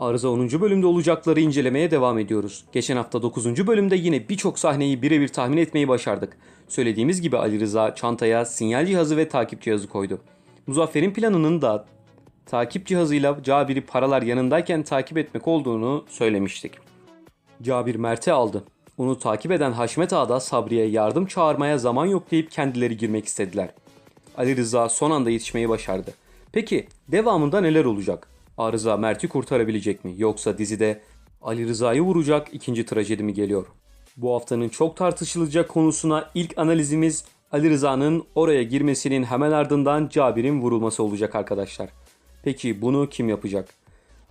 Arıza 10. bölümde olacakları incelemeye devam ediyoruz. Geçen hafta 9. bölümde yine birçok sahneyi birebir tahmin etmeyi başardık. Söylediğimiz gibi Ali Rıza çantaya sinyal cihazı ve takip cihazı koydu. Muzaffer'in planının da takip cihazıyla Cabir'i paralar yanındayken takip etmek olduğunu söylemiştik. Cabir Mert'i aldı. Onu takip eden Haşmet Ağa da Sabri'ye yardım çağırmaya zaman yok deyip kendileri girmek istediler. Ali Rıza son anda yetişmeyi başardı. Peki devamında neler olacak? Arıza Mert'i kurtarabilecek mi? Yoksa dizide Ali Rıza'yı vuracak ikinci trajedi mi geliyor? Bu haftanın çok tartışılacak konusuna ilk analizimiz Ali Rıza'nın oraya girmesinin hemen ardından Cabir'in vurulması olacak arkadaşlar. Peki bunu kim yapacak?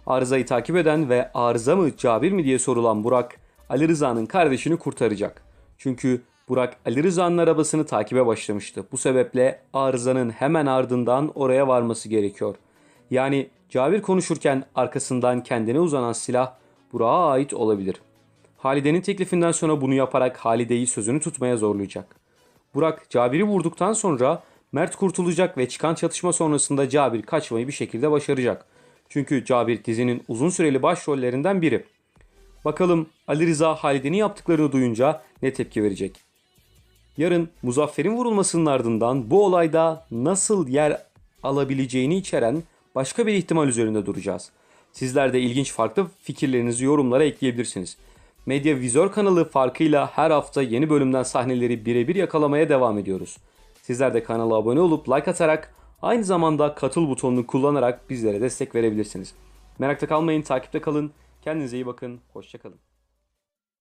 Arıza'yı takip eden ve arıza mı Cabir mi diye sorulan Burak, Ali Rıza'nın kardeşini kurtaracak. Çünkü Burak Ali Rıza'nın arabasını takibe başlamıştı. Bu sebeple arızanın hemen ardından oraya varması gerekiyor. Yani Cabir konuşurken arkasından kendine uzanan silah Burak'a ait olabilir. Halide'nin teklifinden sonra bunu yaparak Halide'yi sözünü tutmaya zorlayacak. Burak Cabir'i vurduktan sonra Mert kurtulacak ve çıkan çatışma sonrasında Cabir kaçmayı bir şekilde başaracak. Çünkü Cabir dizinin uzun süreli başrollerinden biri. Bakalım Ali Rıza Halide'nin yaptıklarını duyunca ne tepki verecek? Yarın Muzaffer'in vurulmasının ardından bu olayda nasıl yer alabileceğini içeren başka bir ihtimal üzerinde duracağız. Sizler de ilginç farklı fikirlerinizi yorumlara ekleyebilirsiniz. Medya Vizör kanalı farkıyla her hafta yeni bölümden sahneleri birebir yakalamaya devam ediyoruz. Sizler de kanala abone olup like atarak aynı zamanda katıl butonunu kullanarak bizlere destek verebilirsiniz. Merakta kalmayın, takipte kalın. Kendinize iyi bakın, hoşçakalın.